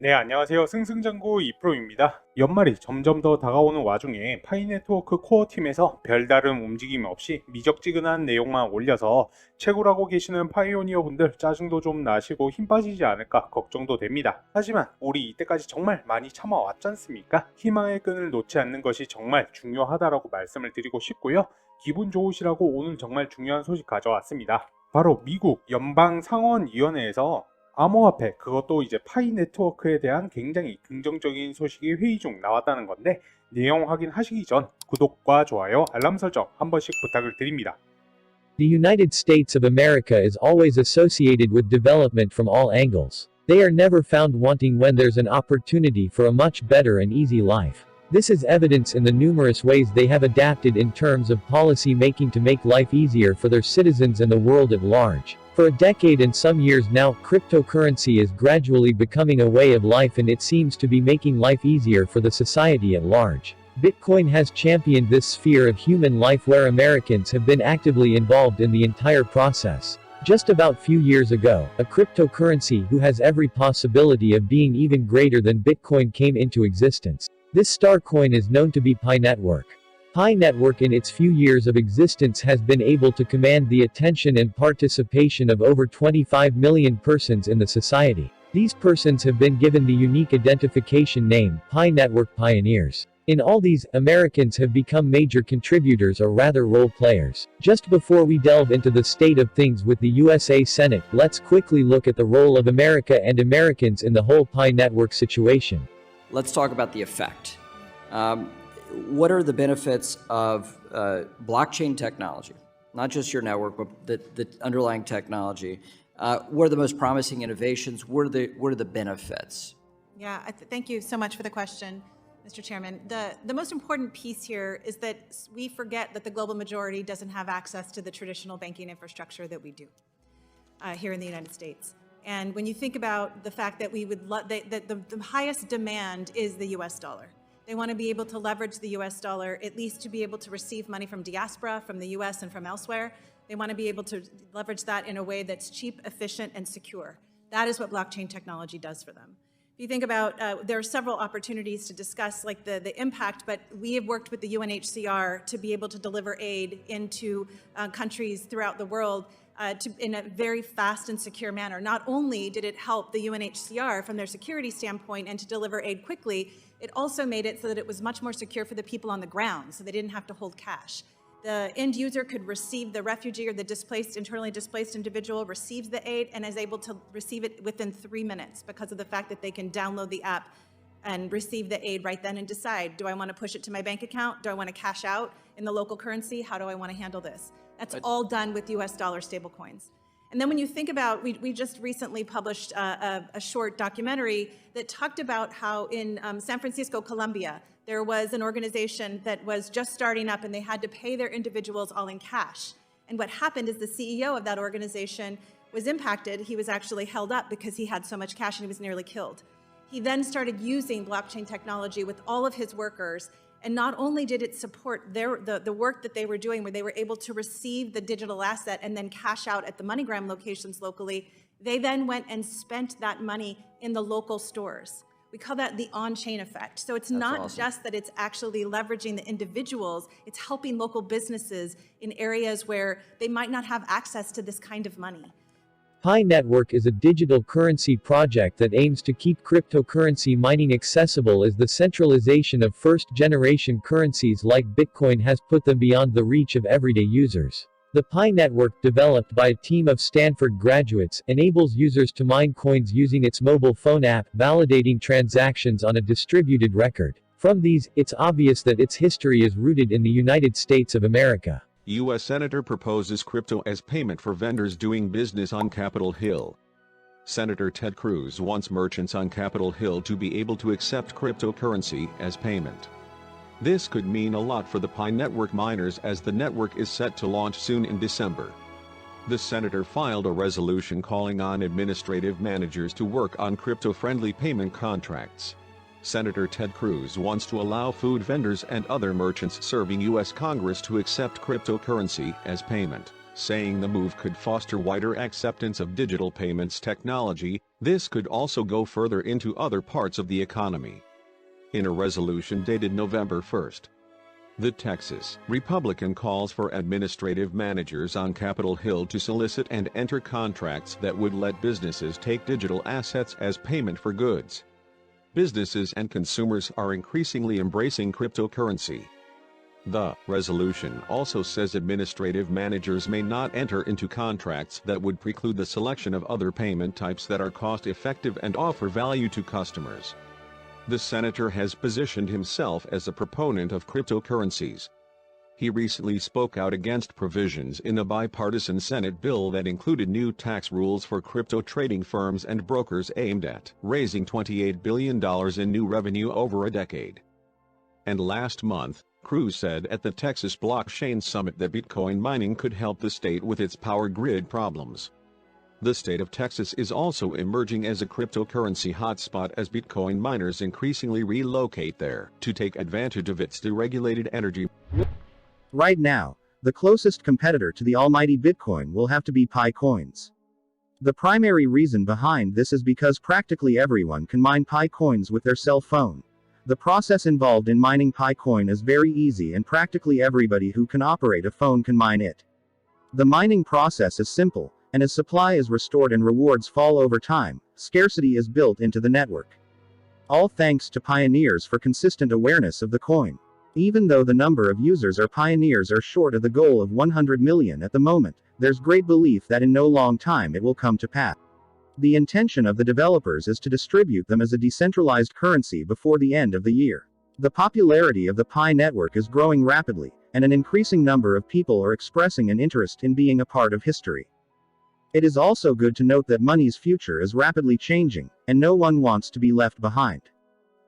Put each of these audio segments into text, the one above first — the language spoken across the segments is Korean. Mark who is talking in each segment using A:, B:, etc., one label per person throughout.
A: 네, 안녕하세요. 승승장구 이프로입니다. 연말이 점점 더 다가오는 와중에 파이네트워크 코어 팀에서 별다른 움직임 없이 미적지근한 내용만 올려서 채굴하고 계시는 파이오니어 분들 짜증도 좀 나시고 힘 빠지지 않을까 걱정도 됩니다. 하지만 우리 이때까지 정말 많이 참아왔지 않습니까? 희망의 끈을 놓지 않는 것이 정말 중요하다라고 말씀을 드리고 싶고요. 기분 좋으시라고 오늘 정말 중요한 소식 가져왔습니다. 바로 미국 연방상원위원회에서 암호화폐 그것도 이제 파이 네트워크에 대한 굉장히 긍정적인 소식이 회의 중 나왔다는 건데 내용 확인하시기 전 구독과 좋아요 알람 설정 한 번씩 부탁을 드립니다.
B: The United States of America is always associated with development from all angles. They are never found wanting when there's an opportunity for a much better and easy life. This is evidence in the numerous ways they have adapted in terms of policy making to make life easier for their citizens and the world at large. For a decade and some years now, cryptocurrency is gradually becoming a way of life and it seems to be making life easier for the society at large. Bitcoin has championed this sphere of human life where Americans have been actively involved in the entire process. Just about few years ago, a cryptocurrency who has every possibility of being even greater than Bitcoin came into existence. This star coin is known to be Pi Network. Pi Network in its few years of existence has been able to command the attention and participation of over 25 million persons in the society. These persons have been given the unique identification name, Pi Network Pioneers. In all these, Americans have become major contributors or rather role players. Just before we delve into the state of things with the USA Senate, let's quickly look at the role of America and Americans in the whole Pi Network situation.
C: Let's talk about the effect. Um, what are the benefits of uh, blockchain technology? Not just your network, but the, the underlying technology. Uh, what are the most promising innovations? What are the, what are the benefits?
D: Yeah, I th- thank you so much for the question, Mr. Chairman. The, the most important piece here is that we forget that the global majority doesn't have access to the traditional banking infrastructure that we do uh, here in the United States. And when you think about the fact that we would, that, that the, the highest demand is the US dollar. They want to be able to leverage the US dollar, at least to be able to receive money from diaspora, from the US and from elsewhere. They want to be able to leverage that in a way that's cheap, efficient, and secure. That is what blockchain technology does for them. If you think about, uh, there are several opportunities to discuss like the, the impact, but we have worked with the UNHCR to be able to deliver aid into uh, countries throughout the world uh, to, in a very fast and secure manner. Not only did it help the UNHCR from their security standpoint and to deliver aid quickly, it also made it so that it was much more secure for the people on the ground, so they didn't have to hold cash. The end user could receive the refugee or the displaced, internally displaced individual receives the aid and is able to receive it within three minutes because of the fact that they can download the app and receive the aid right then and decide, do I want to push it to my bank account? Do I want to cash out in the local currency? How do I want to handle this? That's all done with US dollar stablecoins. And then when you think about, we, we just recently published a, a, short documentary that talked about how in um, San Francisco, Colombia, there was an organization that was just starting up and they had to pay their individuals all in cash. And what happened is the CEO of that organization was impacted. He was actually held up because he had so much cash and he was nearly killed. He then started using blockchain technology with all of his workers. And not only did it support their, the, the work that they were doing, where they were able to receive the digital asset and then cash out at the MoneyGram locations locally, they then went and spent that money in the local stores. We call that the on chain effect. So it's not
C: awesome.
D: just that it's actually leveraging the individuals, it's helping local businesses in areas where they might not have access to this kind of money.
B: Pi Network is a digital currency project that aims to keep cryptocurrency mining accessible as the centralization of first generation currencies like Bitcoin has put them beyond the reach of everyday users. The Pi network, developed by a team of Stanford graduates, enables users to mine coins using its mobile phone app, validating transactions on a distributed record. From these, it's obvious that its history is rooted in the United States of America.
E: U.S. Senator proposes crypto as payment for vendors doing business on Capitol Hill. Senator Ted Cruz wants merchants on Capitol Hill to be able to accept cryptocurrency as payment. This could mean a lot for the Pi Network miners as the network is set to launch soon in December. The senator filed a resolution calling on administrative managers to work on crypto-friendly payment contracts. Senator Ted Cruz wants to allow food vendors and other merchants serving U.S. Congress to accept cryptocurrency as payment. saying the move could foster wider acceptance of digital payments technology, this could also go further into other parts of the economy. In a resolution dated November 1st, the Texas Republican calls for administrative managers on Capitol Hill to solicit and enter contracts that would let businesses take digital assets as payment for goods. Businesses and consumers are increasingly embracing cryptocurrency. The resolution also says administrative managers may not enter into contracts that would preclude the selection of other payment types that are cost effective and offer value to customers. The senator has positioned himself as a proponent of cryptocurrencies. He recently spoke out against provisions in a bipartisan Senate bill that included new tax rules for crypto trading firms and brokers aimed at raising $28 billion in new revenue over a decade. And last month, Cruz said at the Texas Blockchain Summit that Bitcoin mining could help the state with its power grid problems. The state of Texas is also emerging as a cryptocurrency hotspot as Bitcoin miners increasingly relocate there to take advantage of its deregulated energy
F: Right now, the closest competitor to the almighty Bitcoin will have to be Pi coins. The primary reason behind this is because practically everyone can mine Pi coins with their cell phone. The process involved in mining Pi coin is very easy and practically everybody who can operate a phone can mine it. The mining process is simple, and as supply is restored and rewards fall over time, scarcity is built into the network. All thanks to pioneers for consistent awareness of the coin. Even though the number of users or pioneers are short of the goal of 100 million at the moment, there's great belief that in no long time it will come to pass. The intention of the developers is to distribute them as a decentralized currency before the end of the year. The popularity of the Pi network is growing rapidly, and an increasing number of people are expressing an interest in being a part of history. It is also good to note that money's future is rapidly changing, and no one wants to be left behind.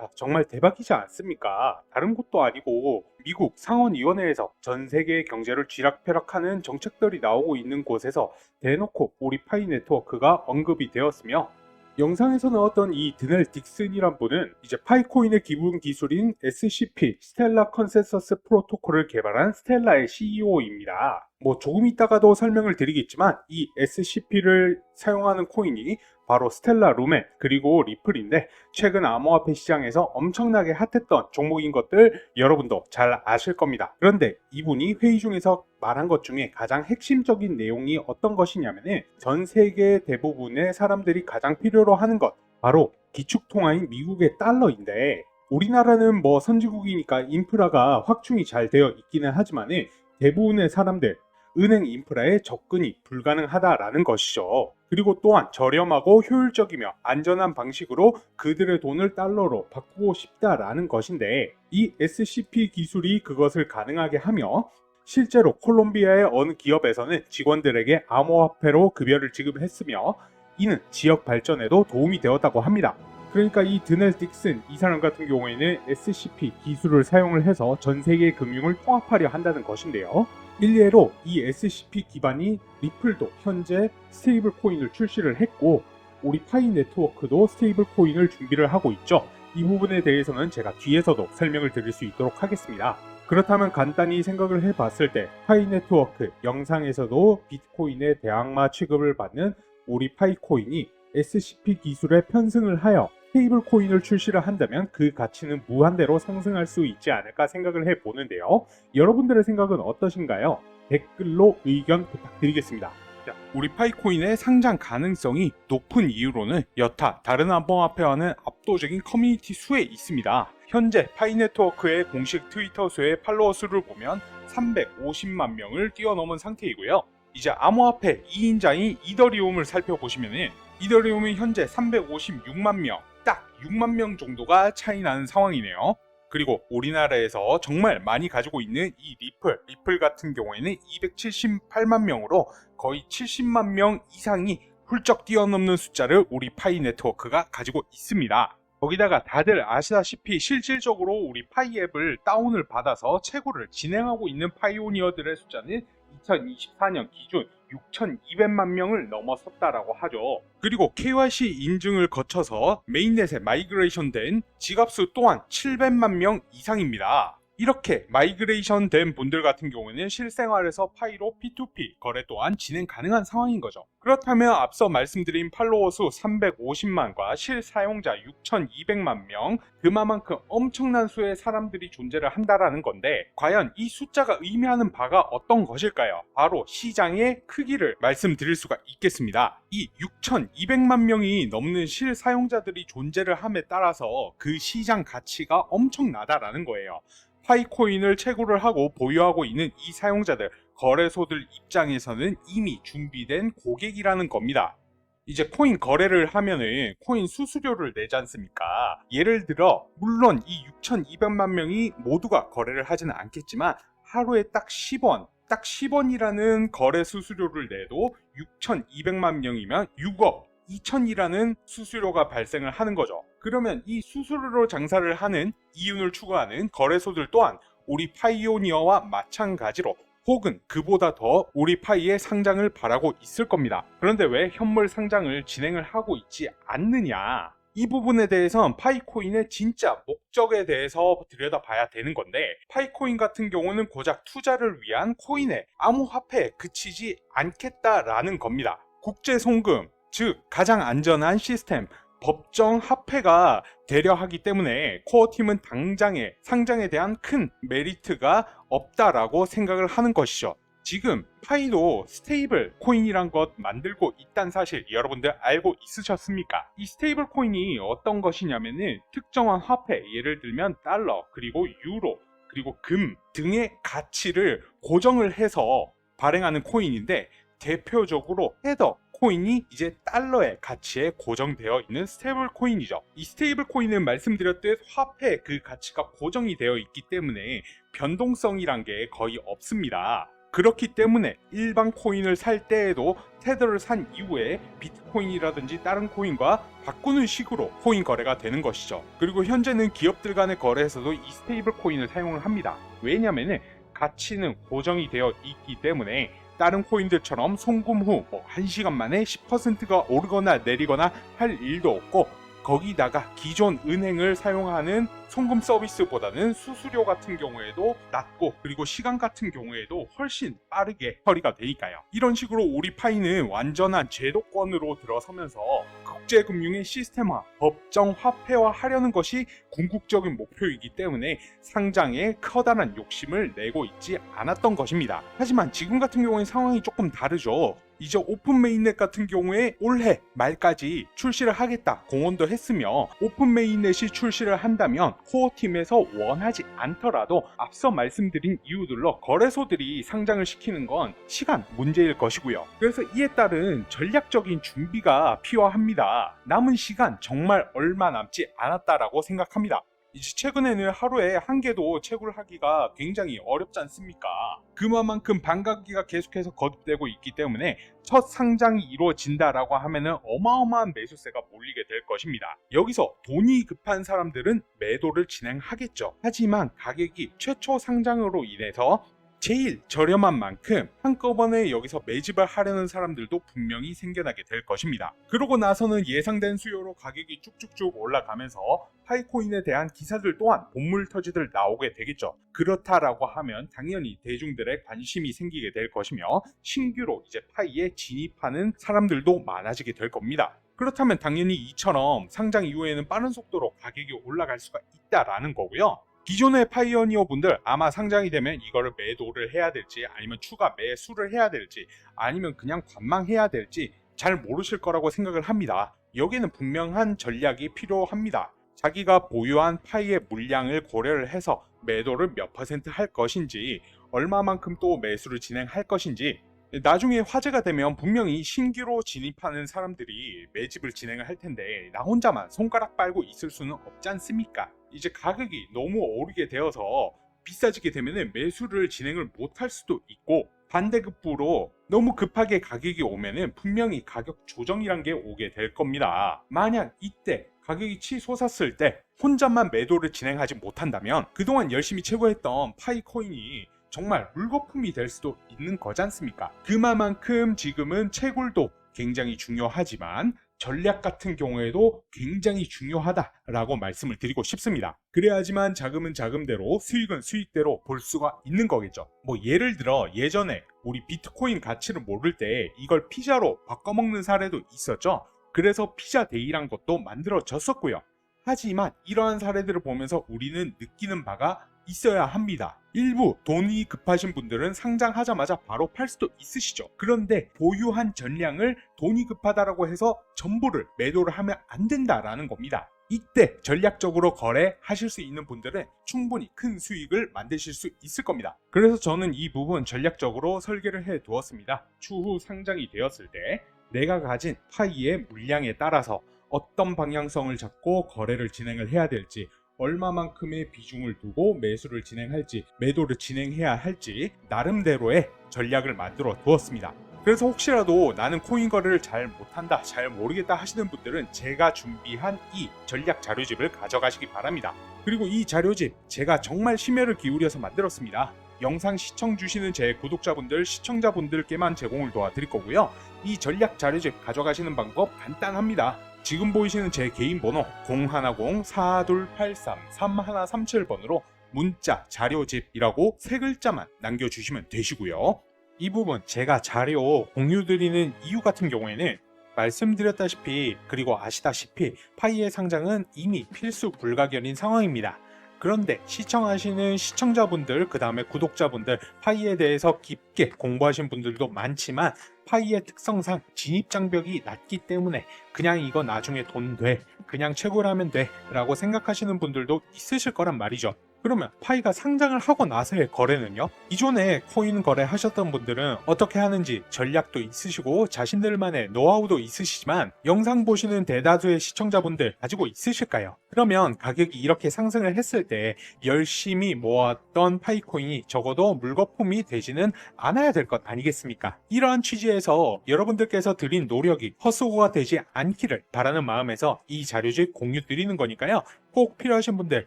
A: 아, 정말 대박이지 않습니까? 다른 곳도 아니고 미국 상원위원회에서 전 세계의 경제를 쥐락펴락하는 정책들이 나오고 있는 곳에서 대놓고 우리 파이 네트워크가 언급이 되었으며 영상에서 나왔던 이 드넬 딕슨이란 분은 이제 파이코인의 기본 기술인 SCP 스텔라 컨센서스 프로토콜을 개발한 스텔라의 CEO입니다. 뭐 조금 있다가도 설명을 드리겠지만 이 SCP를 사용하는 코인이 바로 스텔라 루멘 그리고 리플인데 최근 암호화폐 시장에서 엄청나게 핫했던 종목인 것들 여러분도 잘 아실 겁니다. 그런데 이분이 회의 중에서 말한 것 중에 가장 핵심적인 내용이 어떤 것이냐면은 전 세계 대부분의 사람들이 가장 필요로 하는 것 바로 기축통화인 미국의 달러인데 우리나라는 뭐 선진국이니까 인프라가 확충이 잘 되어 있기는 하지만은 대부분의 사람들 은행 인프라에 접근이 불가능하다라는 것이죠. 그리고 또한 저렴하고 효율적이며 안전한 방식으로 그들의 돈을 달러로 바꾸고 싶다라는 것인데 이 SCP 기술이 그것을 가능하게 하며 실제로 콜롬비아의 어느 기업에서는 직원들에게 암호화폐로 급여를 지급했으며 이는 지역 발전에도 도움이 되었다고 합니다. 그러니까 이 드넬 딕슨 이 사람 같은 경우에는 SCP 기술을 사용을 해서 전 세계 금융을 통합하려 한다는 것인데요. 일례로 이 SCP 기반이 리플도 현재 스테이블 코인을 출시를 했고 우리 파이 네트워크도 스테이블 코인을 준비를 하고 있죠. 이 부분에 대해서는 제가 뒤에서도 설명을 드릴 수 있도록 하겠습니다. 그렇다면 간단히 생각을 해봤을 때 파이 네트워크 영상에서도 비트코인의 대항마 취급을 받는 우리 파이코인이 SCP 기술에 편승을 하여 스테이블 코인을 출시를 한다면 그 가치는 무한대로 상승할 수 있지 않을까 생각을 해 보는데요. 여러분들의 생각은 어떠신가요? 댓글로 의견 부탁드리겠습니다. 자, 우리 파이코인의 상장 가능성이 높은 이유로는 여타 다른 암호화폐와는 압도적인 커뮤니티 수에 있습니다. 현재 파이네트워크의 공식 트위터 수의 팔로워 수를 보면 350만 명을 뛰어넘은 상태이고요. 이제 암호화폐 2인자인 이더리움을 살펴보시면은 이더리움이 현재 356만 명, 딱 6만 명 정도가 차이 나는 상황이네요. 그리고 우리나라에서 정말 많이 가지고 있는 이 리플, 리플 같은 경우에는 278만 명으로 거의 70만 명 이상이 훌쩍 뛰어넘는 숫자를 우리 파이 네트워크가 가지고 있습니다. 거기다가 다들 아시다시피 실질적으로 우리 파이 앱을 다운을 받아서 채굴을 진행하고 있는 파이오니어들의 숫자는 2024년 기준 6,200만 명을 넘어섰다라고 하죠. 그리고 KYC 인증을 거쳐서 메인넷에 마이그레이션 된 지갑수 또한 700만 명 이상입니다. 이렇게 마이그레이션 된 분들 같은 경우는 실생활에서 파이로 P2P 거래 또한 진행 가능한 상황인 거죠. 그렇다면 앞서 말씀드린 팔로워 수 350만과 실사용자 6,200만 명, 그만큼 엄청난 수의 사람들이 존재를 한다라는 건데 과연 이 숫자가 의미하는 바가 어떤 것일까요? 바로 시장의 크기를 말씀드릴 수가 있겠습니다. 이 6,200만 명이 넘는 실사용자들이 존재를 함에 따라서 그 시장 가치가 엄청나다라는 거예요. 파이코인을 채굴을 하고 보유하고 있는 이 사용자들, 거래소들 입장에서는 이미 준비된 고객이라는 겁니다. 이제 코인 거래를 하면은 코인 수수료를 내지 않습니까? 예를 들어, 물론 이 6,200만 명이 모두가 거래를 하지는 않겠지만, 하루에 딱 10원, 딱 10원이라는 거래 수수료를 내도 6,200만 명이면 6억 2천이라는 수수료가 발생을 하는 거죠. 그러면 이 수수료로 장사를 하는 이윤을 추구하는 거래소들 또한 우리 파이오니어와 마찬가지로 혹은 그보다 더 우리 파이의 상장을 바라고 있을 겁니다. 그런데 왜 현물 상장을 진행을 하고 있지 않느냐? 이 부분에 대해선 파이코인의 진짜 목적에 대해서 들여다봐야 되는 건데 파이코인 같은 경우는 고작 투자를 위한 코인의 암호화폐에 그치지 않겠다라는 겁니다. 국제 송금, 즉 가장 안전한 시스템 법정 화폐가 되려 하기 때문에 코어 팀은 당장의 상장에 대한 큰 메리트가 없다라고 생각을 하는 것이죠. 지금 파이도 스테이블 코인이란 것 만들고 있다는 사실 여러분들 알고 있으셨습니까? 이 스테이블 코인이 어떤 것이냐면은 특정한 화폐, 예를 들면 달러, 그리고 유로, 그리고 금 등의 가치를 고정을 해서 발행하는 코인인데 대표적으로 헤더 코인이 이제 달러의 가치에 고정되어 있는 스테이블 코인이죠. 이 스테이블 코인은 말씀드렸듯 화폐 그 가치가 고정이 되어 있기 때문에 변동성이란 게 거의 없습니다. 그렇기 때문에 일반 코인을 살 때에도 테더를 산 이후에 비트코인이라든지 다른 코인과 바꾸는 식으로 코인 거래가 되는 것이죠. 그리고 현재는 기업들 간의 거래에서도 이 스테이블 코인을 사용을 합니다. 왜냐하면 가치는 고정이 되어 있기 때문에 다른 코인들처럼 송금 후 뭐 1시간 만에 10%가 오르거나 내리거나 할 일도 없고 거기다가 기존 은행을 사용하는 송금 서비스보다는 수수료 같은 경우에도 낮고 그리고 시간 같은 경우에도 훨씬 빠르게 처리가 되니까요. 이런 식으로 우리 파이는 완전한 제도권으로 들어서면서 국제금융의 시스템화, 법정 화폐화 하려는 것이 궁극적인 목표이기 때문에 상장에 커다란 욕심을 내고 있지 않았던 것입니다. 하지만 지금 같은 경우에 상황이 조금 다르죠. 이제 오픈 메인넷 같은 경우에 올해 말까지 출시를 하겠다 공언도 했으며 오픈 메인넷이 출시를 한다면 코어 팀에서 원하지 않더라도 앞서 말씀드린 이유들로 거래소들이 상장을 시키는 건 시간 문제일 것이고요. 그래서 이에 따른 전략적인 준비가 필요합니다. 남은 시간 정말 얼마 남지 않았다라고 생각합니다. 이제 최근에는 하루에 한 개도 채굴 하기가 굉장히 어렵지 않습니까? 그만큼 반가기가 계속해서 거듭되고 있기 때문에 첫 상장이 이루어진다라고 하면은 어마어마한 매수세가 몰리게 될 것입니다. 여기서 돈이 급한 사람들은 매도를 진행하겠죠. 하지만 가격이 최초 상장으로 인해서 제일 저렴한 만큼 한꺼번에 여기서 매집을 하려는 사람들도 분명히 생겨나게 될 것입니다. 그러고 나서는 예상된 수요로 가격이 쭉쭉쭉 올라가면서 파이코인에 대한 기사들 또한 본물 터지들 나오게 되겠죠. 그렇다라고 하면 당연히 대중들의 관심이 생기게 될 것이며 신규로 이제 파이에 진입하는 사람들도 많아지게 될 겁니다. 그렇다면 당연히 이처럼 상장 이후에는 빠른 속도로 가격이 올라갈 수가 있다라는 거고요. 기존의 파이어니어 분들 아마 상장이 되면 이거를 매도를 해야 될지 아니면 추가 매수를 해야 될지 아니면 그냥 관망해야 될지 잘 모르실 거라고 생각을 합니다. 여기는 분명한 전략이 필요합니다. 자기가 보유한 파이의 물량을 고려를 해서 매도를 몇 퍼센트 할 것인지 얼마만큼 또 매수를 진행할 것인지 나중에 화제가 되면 분명히 신규로 진입하는 사람들이 매집을 진행을 할 텐데 나 혼자만 손가락 빨고 있을 수는 없지 않습니까? 이제 가격이 너무 오르게 되어서 비싸지게 되면 매수를 진행을 못할 수도 있고 반대급부로 너무 급하게 가격이 오면은 분명히 가격 조정이란 게 오게 될 겁니다. 만약 이때 가격이 치솟았을 때 혼자만 매도를 진행하지 못한다면 그동안 열심히 채굴했던 파이코인이 정말 물거품이 될 수도 있는 거지 않습니까? 그만큼 지금은 채굴도 굉장히 중요하지만 전략 같은 경우에도 굉장히 중요하다라고 말씀을 드리고 싶습니다. 그래야지만 자금은 자금대로 수익은 수익대로 볼 수가 있는 거겠죠. 뭐 예를 들어 예전에 우리 비트코인 가치를 모를 때 이걸 피자로 바꿔먹는 사례도 있었죠. 그래서 피자 데이란 것도 만들어졌었고요. 하지만 이러한 사례들을 보면서 우리는 느끼는 바가 있어야 합니다. 일부 돈이 급하신 분들은 상장하자마자 바로 팔 수도 있으시죠. 그런데 보유한 전량을 돈이 급하다라고 해서 전부를 매도를 하면 안 된다라는 겁니다. 이때 전략적으로 거래하실 수 있는 분들은 충분히 큰 수익을 만드실 수 있을 겁니다. 그래서 저는 이 부분 전략적으로 설계를 해 두었습니다. 추후 상장이 되었을 때 내가 가진 파이의 물량에 따라서 어떤 방향성을 잡고 거래를 진행을 해야 될지 얼마만큼의 비중을 두고 매수를 진행할지 매도를 진행해야 할지 나름대로의 전략을 만들어 두었습니다. 그래서 혹시라도 나는 코인 거래를 잘 못한다, 잘 모르겠다 하시는 분들은 제가 준비한 이 전략 자료집을 가져가시기 바랍니다. 그리고 이 자료집 제가 정말 심혈을 기울여서 만들었습니다. 영상 시청 주시는 제 구독자분들, 시청자분들께만 제공을 도와드릴 거고요. 이 전략 자료집 가져가시는 방법 간단합니다. 지금 보이시는 제 개인 번호 010-4283-3137번으로 문자 자료집이라고 세 글자만 남겨주시면 되시고요. 이 부분 제가 자료 공유드리는 이유 같은 경우에는 말씀드렸다시피 그리고 아시다시피 파이의 상장은 이미 필수 불가결인 상황입니다. 그런데 시청하시는 시청자분들, 그 다음에 구독자분들, 파이에 대해서 깊게 공부하신 분들도 많지만 파이의 특성상 진입 장벽이 낮기 때문에 그냥 이거 나중에 돈 돼, 그냥 채굴하면 돼 라고 생각하시는 분들도 있으실 거란 말이죠. 그러면 파이가 상장을 하고 나서의 거래는요? 이전에 코인 거래 하셨던 분들은 어떻게 하는지 전략도 있으시고 자신들만의 노하우도 있으시지만 영상 보시는 대다수의 시청자분들 가지고 있으실까요? 그러면 가격이 이렇게 상승을 했을 때 열심히 모았던 파이코인이 적어도 물거품이 되지는 않아야 될 것 아니겠습니까? 이러한 취지에서 여러분들께서 드린 노력이 헛수고가 되지 않기를 바라는 마음에서 이 자료집 공유 드리는 거니까요. 꼭 필요하신 분들,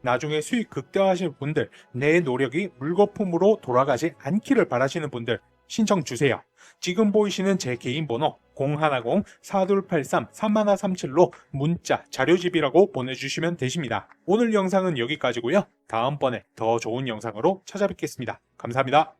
A: 나중에 수익 극대화하실 분들, 내 노력이 물거품으로 돌아가지 않기를 바라시는 분들 신청 주세요. 지금 보이시는 제 개인 번호 010-4283-3137로 문자 자료집이라고 보내주시면 되십니다. 오늘 영상은 여기까지고요. 다음번에 더 좋은 영상으로 찾아뵙겠습니다. 감사합니다.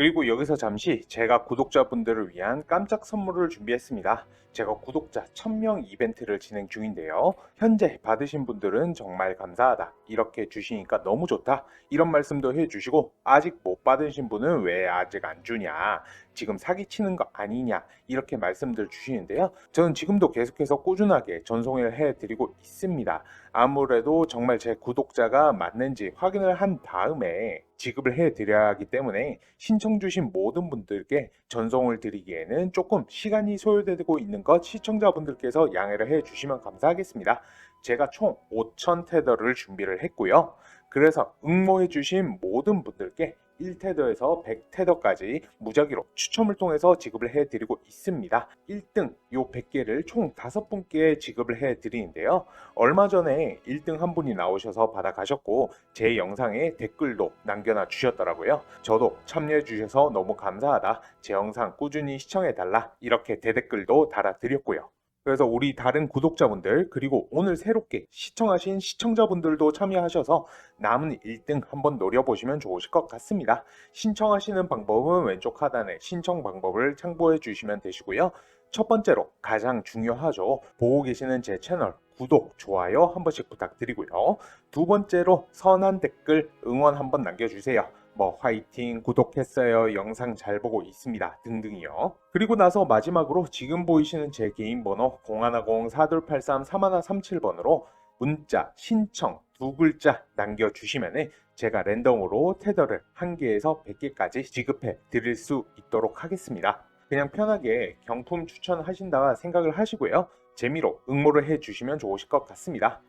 A: 그리고 여기서 잠시 제가 구독자분들을 위한 깜짝 선물을 준비했습니다. 제가 구독자 1000명 이벤트를 진행 중인데요. 현재 받으신 분들은 정말 감사하다. 이렇게 주시니까 너무 좋다. 이런 말씀도 해주시고 아직 못 받으신 분은 왜 아직 안 주냐. 지금 사기치는 거 아니냐. 이렇게 말씀들 주시는데요. 저는 지금도 계속해서 꾸준하게 전송을 해드리고 있습니다. 아무래도 정말 제 구독자가 맞는지 확인을 한 다음에 지급을 해드려야 하기 때문에 신청 주신 모든 분들께 전송을 드리기에는 조금 시간이 소요되고 있는 것 시청자분들께서 양해를 해주시면 감사하겠습니다. 제가 총 5,000 테더를 준비를 했고요. 그래서 응모해주신 모든 분들께 1테더에서 100테더까지 무작위로 추첨을 통해서 지급을 해드리고 있습니다. 1등 요 100개를 총 5분께 지급을 해드리는데요. 얼마 전에 1등 한 분이 나오셔서 받아가셨고 제 영상에 댓글도 남겨놔 주셨더라고요. 저도 참여해 주셔서 너무 감사하다. 제 영상 꾸준히 시청해달라. 이렇게 대댓글도 달아드렸고요. 그래서 우리 다른 구독자분들 그리고 오늘 새롭게 시청하신 시청자분들도 참여하셔서 남은 1등 한번 노려보시면 좋으실 것 같습니다. 신청하시는 방법은 왼쪽 하단에 신청 방법을 참고해 주시면 되시고요. 첫 번째로 가장 중요하죠. 보고 계시는 제 채널 구독, 좋아요 한 번씩 부탁드리고요. 두 번째로 선한 댓글 응원 한번 남겨주세요. 뭐 화이팅, 구독했어요, 영상 잘 보고 있습니다 등등이요. 그리고 나서 마지막으로 지금 보이시는 제 개인 번호 010-4283-3137번으로 문자 신청 두 글자 남겨주시면 제가 랜덤으로 테더를 1개에서 100개까지 지급해 드릴 수 있도록 하겠습니다. 그냥 편하게 경품 추천하신다 생각을 하시고요. 재미로 응모를 해 주시면 좋으실 것 같습니다.